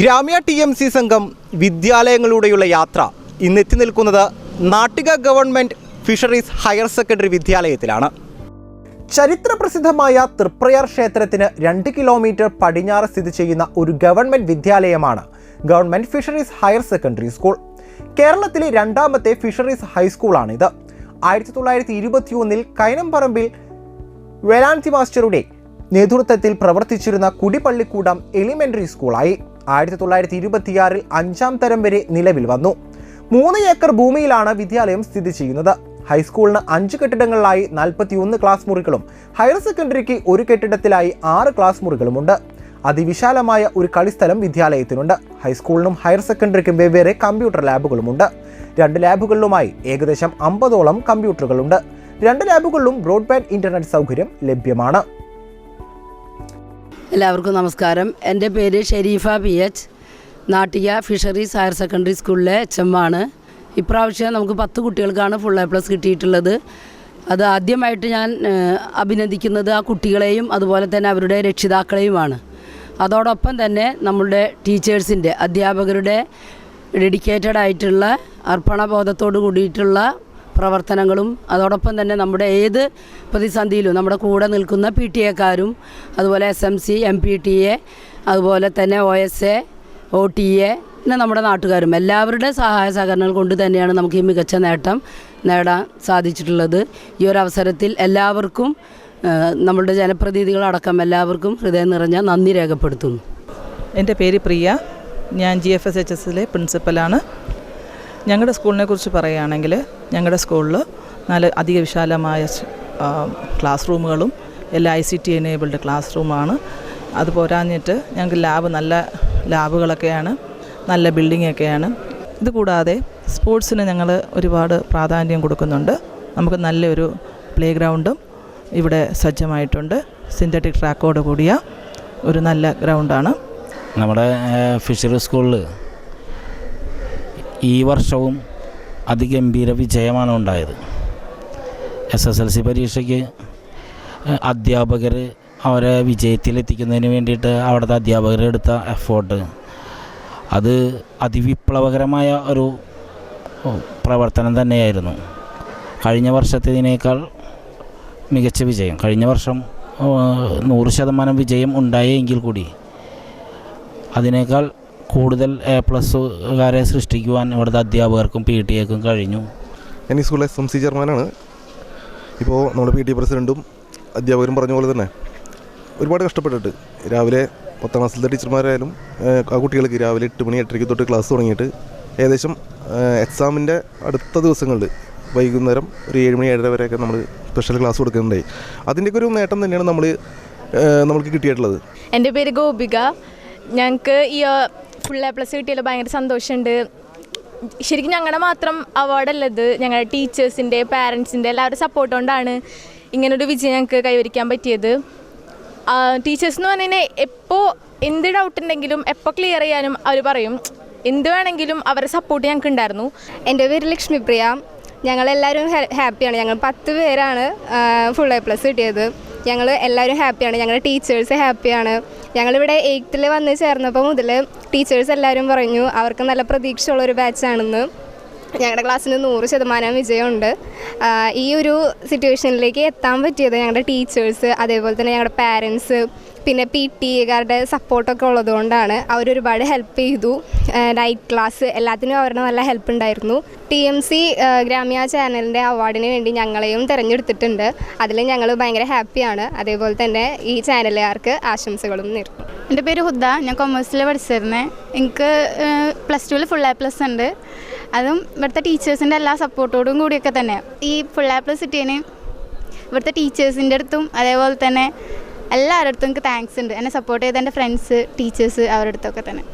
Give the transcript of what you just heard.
ഗ്രാമ്യ T M C സംഘം വിദ്യാലയങ്ങളിലൂടെയുള്ള യാത്ര ഇന്ന് എത്തി നിൽക്കുന്നത് Nattika government fisheries higher secondary വിദ്യാലയത്തിലാണ്. ചരിത്രപ്രസിദ്ധമായ തൃപ്രയാർ ക്ഷേത്രത്തിന് രണ്ട് കിലോമീറ്റർ പടിഞ്ഞാറ് സ്ഥിതി ചെയ്യുന്ന ഒരു government വിദ്യാലയമാണ് government fisheries higher secondary school. കേരളത്തിലെ രണ്ടാമത്തെ ഫിഷറീസ് ഹൈസ്കൂളാണിത്. ആയിരത്തി തൊള്ളായിരത്തി ഇരുപത്തി ഒന്നിൽ കൈനംപറമ്പിൽ വേലാൻസി മാസ്റ്ററുടെ നേതൃത്വത്തിൽ പ്രവർത്തിച്ചിരുന്ന കുടിപ്പള്ളിക്കൂടം എലിമെന്ററി സ്കൂളായി. ആയിരത്തി തൊള്ളായിരത്തി ഇരുപത്തിയാറിൽ അഞ്ചാം തരം വരെ നിലവിൽ വന്നു. മൂന്ന് ഏക്കർ ഭൂമിയിലാണ് വിദ്യാലയം സ്ഥിതി ചെയ്യുന്നത്. ഹൈസ്കൂളിന് അഞ്ച് കെട്ടിടങ്ങളിലായി നാൽപ്പത്തിയൊന്ന് ക്ലാസ് മുറികളും ഹയർ സെക്കൻഡറിക്ക് ഒരു കെട്ടിടത്തിലായി ആറ് ക്ലാസ് മുറികളുമുണ്ട്. അതിവിശാലമായ ഒരു കളിസ്ഥലം വിദ്യാലയത്തിനുണ്ട്. ഹൈസ്കൂളിനും ഹയർ സെക്കൻഡറിക്കും വെവ്വേറെ കമ്പ്യൂട്ടർ ലാബുകളുമുണ്ട്. രണ്ട് ലാബുകളിലുമായി ഏകദേശം അമ്പതോളം കമ്പ്യൂട്ടറുകളുണ്ട്. രണ്ട് ലാബുകളിലും ബ്രോഡ്ബാൻഡ് ഇന്റർനെറ്റ് സൗകര്യം ലഭ്യമാണ്. എല്ലാവർക്കും നമസ്കാരം. എന്റെ പേര് Sherifa P H. Nattika fisheries higher secondary സ്കൂളിലെ എച്ച് എം ആണ്. ഇപ്രാവശ്യം നമുക്ക് പത്ത് കുട്ടികൾക്കാണ് ഫുൾ എ പ്ലസ് കിട്ടിയിട്ടുള്ളത്. അത് ആദ്യമായിട്ട് ഞാൻ അഭിനന്ദിക്കുന്നത് ആ കുട്ടികളെയും അതുപോലെ തന്നെ അവരുടെ രക്ഷിതാക്കളെയുമാണ്. അതോടൊപ്പം തന്നെ നമ്മളുടെ ടീച്ചേഴ്സിന്റെ അധ്യാപകരുടെ ഡെഡിക്കേറ്റഡ് ആയിട്ടുള്ള അർപ്പണബോധത്തോട് കൂടിയിട്ടുള്ള പ്രവർത്തനങ്ങളും അതോടൊപ്പം തന്നെ നമ്മുടെ ഏത് പ്രതിസന്ധിയിലും നമ്മുടെ കൂടെ നിൽക്കുന്ന പി ടി എക്കാരും അതുപോലെ S M C M P T A അതുപോലെ തന്നെ O S A O T A പിന്നെ നമ്മുടെ നാട്ടുകാരും എല്ലാവരുടെ സഹായ സഹകരണങ്ങൾ കൊണ്ട് തന്നെയാണ് നമുക്ക് ഈ മികച്ച നേട്ടം നേടാൻ സാധിച്ചിട്ടുള്ളത്. ഈ ഒരു അവസരത്തിൽ എല്ലാവർക്കും നമ്മളുടെ ജനപ്രതിനിധികളടക്കം എല്ലാവർക്കും ഹൃദയം നിറഞ്ഞ നന്ദി രേഖപ്പെടുത്തുന്നു. എന്റെ പേര് പ്രിയ. ഞാൻ ജി എഫ് എസ് എച്ച് എസിലെ പ്രിൻസിപ്പലാണ്. ഞങ്ങളുടെ സ്കൂളിനെ കുറിച്ച് പറയുകയാണെങ്കിൽ ഞങ്ങളുടെ സ്കൂളിൽ നല്ല അധിക വിശാലമായ ക്ലാസ് റൂമുകളും എല്ലാ I C T enabled class റൂമാണ് അത് പോരാഞ്ഞിട്ട് ഞങ്ങൾക്ക് ലാബ് നല്ല ലാബുകളൊക്കെയാണ് നല്ല ബിൽഡിങ്ങൊക്കെയാണ് ഇത് കൂടാതെ സ്പോർട്സിന് ഞങ്ങൾ ഒരുപാട് പ്രാധാന്യം കൊടുക്കുന്നുണ്ട്. നമുക്ക് നല്ലൊരു പ്ലേ ഗ്രൗണ്ടും ഇവിടെ സജ്ജമായിട്ടുണ്ട്. സിന്തറ്റിക് ട്രാക്കോട് കൂടിയ ഒരു നല്ല ഗ്രൗണ്ടാണ് നമ്മുടെ ഫിഷറി സ്കൂളിൽ ഈ വർഷവും അതിഗംഭീര വിജയമാണ് ഉണ്ടായത്. എസ് എസ് എൽ സി പരീക്ഷയ്ക്ക് അധ്യാപകർ അവരെ വിജയത്തിലെത്തിക്കുന്നതിന് വേണ്ടിയിട്ട് അവിടുത്തെ അധ്യാപകർ എടുത്ത എഫേർട്ട് അത് അതിവിപ്ലവകരമായ ഒരു പ്രവർത്തനം തന്നെയായിരുന്നു. കഴിഞ്ഞ വർഷത്തേതിനേക്കാൾ മികച്ച വിജയം. കഴിഞ്ഞ വർഷം നൂറ് ശതമാനം വിജയം ഉണ്ടായെങ്കിൽ കൂടി അതിനേക്കാൾ കൂടുതൽ എ പ്ലസ്സുകാരെ സൃഷ്ടിക്കുവാൻ ഇവിടുത്തെ അധ്യാപകർക്കും പി ടി എക്കും കഴിഞ്ഞു. ഞാൻ ഈ സ്കൂളിലെ എസ് എം സി ചെയർമാനാണ്. ഇപ്പോൾ നമ്മുടെ പി ടി പ്രസിഡന്റും അധ്യാപകരും പറഞ്ഞ പോലെ തന്നെ ഒരുപാട് കഷ്ടപ്പെട്ടിട്ട് രാവിലെ പത്താം ക്ലാസ്സിലത്തെ ടീച്ചർമാരായാലും ആ കുട്ടികൾക്ക് രാവിലെ എട്ട് മണി എട്ടരയ്ക്ക് തൊട്ട് ക്ലാസ് തുടങ്ങിയിട്ട് ഏകദേശം എക്സാമിന്റെ അടുത്ത ദിവസങ്ങളിൽ വൈകുന്നേരം ഒരു ഏഴ് മണി ഏഴര വരെയൊക്കെ നമ്മൾ സ്പെഷ്യൽ ക്ലാസ് കൊടുക്കുന്നുണ്ടായി അതിന്റെയൊക്കെ ഒരു നേട്ടം തന്നെയാണ് നമ്മൾ നമുക്ക് കിട്ടിയിട്ടുള്ളത്. എന്റെ പേര് ഗോപിക. ഞങ്ങൾക്ക് ഈ ഫുൾ എ പ്ലസ് കിട്ടിയതിൽ ഭയങ്കര സന്തോഷമുണ്ട്. ശരിക്കും ഞങ്ങളുടെ മാത്രം അവാർഡല്ല ഇത് ഞങ്ങളുടെ ടീച്ചേഴ്സിന്റെ പാരൻസിന്റെ എല്ലാവരുടെ സപ്പോർട്ട് കൊണ്ടാണ് ഇങ്ങനൊരു വിജയം ഞങ്ങൾക്ക് കൈവരിക്കാൻ പറ്റിയത്. ടീച്ചേഴ്സ് എന്ന് പറഞ്ഞാൽ എപ്പോൾ എന്ത് ഡൗട്ട് ഉണ്ടെങ്കിലും എപ്പോൾ ക്ലിയർ ചെയ്യാനും അവർ പറയും. എന്ത് വേണമെങ്കിലും അവരെ സപ്പോർട്ട് ഞങ്ങൾക്ക് ഉണ്ടായിരുന്നു എന്റെ പേര് ലക്ഷ്മിപ്രിയ. ഞങ്ങളെല്ലാവരും ഹാപ്പിയാണ് ഞങ്ങൾ പത്ത് പേരാണ് ഫുൾ എ പ്ലസ് കിട്ടിയത്. ഞങ്ങൾ എല്ലാവരും ഹാപ്പിയാണ് ഞങ്ങളുടെ ടീച്ചേഴ്സ് ഹാപ്പിയാണ് ഞങ്ങളിവിടെ എയ്ത്തിൽ വന്ന് ചേർന്നപ്പോൾ മുതൽ ടീച്ചേഴ്സ് എല്ലാവരും പറഞ്ഞു അവർക്ക് നല്ല പ്രതീക്ഷയുള്ള ഒരു ബാച്ചാണെന്ന് ഞങ്ങളുടെ ക്ലാസ്സിന് നൂറ് ശതമാനം വിജയമുണ്ട്. ഈ ഒരു സിറ്റുവേഷനിലേക്ക് എത്താൻ പറ്റിയത് ഞങ്ങളുടെ ടീച്ചേഴ്സ് അതേപോലെ തന്നെ ഞങ്ങളുടെ പാരൻസ് പിന്നെ പി ടി എക്കാരുടെ സപ്പോർട്ടൊക്കെ ഉള്ളതുകൊണ്ടാണ് അവരൊരുപാട് ഹെൽപ്പ് ചെയ്തു. നൈറ്റ് ക്ലാസ് എല്ലാത്തിനും അവരുടെ നല്ല ഹെൽപ്പ് ഉണ്ടായിരുന്നു. ടി എം സി ഗ്രാമ്യ ചാനലിന്റെ അവാർഡിന് വേണ്ടി ഞങ്ങളെയും തിരഞ്ഞെടുത്തിട്ടുണ്ട്. അതിൽ ഞങ്ങൾ ഭയങ്കര ഹാപ്പിയാണ് അതേപോലെ തന്നെ ഈ ചാനലുകാർക്ക് ആശംസകളും നേരുന്നു. എന്റെ പേര് ഹുദ. ഞാൻ കൊമേഴ്സിൽ പഠിച്ചിരുന്നേ. എനിക്ക് പ്ലസ് ടുവിൽ ഫുൾ എ പ്ലസ് ഉണ്ട്. അതും ഇവിടുത്തെ ടീച്ചേഴ്സിന്റെ എല്ലാ സപ്പോർട്ടോടും കൂടിയൊക്കെ തന്നെ. ഈ ഫുൾ എ പ്ലസ് കിട്ടിയതിന് ഇവിടുത്തെ ടീച്ചേഴ്സിന്റെ അടുത്തും അതേപോലെ തന്നെ എല്ലാവരുടെ അടുത്തും എനിക്ക് താങ്ക്സ് ഉണ്ട്. എന്നെ സപ്പോർട്ട് ചെയ്ത എന്റെ ഫ്രണ്ട്സ് ടീച്ചേഴ്സ് അവരുടെ അടുത്തൊക്കെ തന്നെ.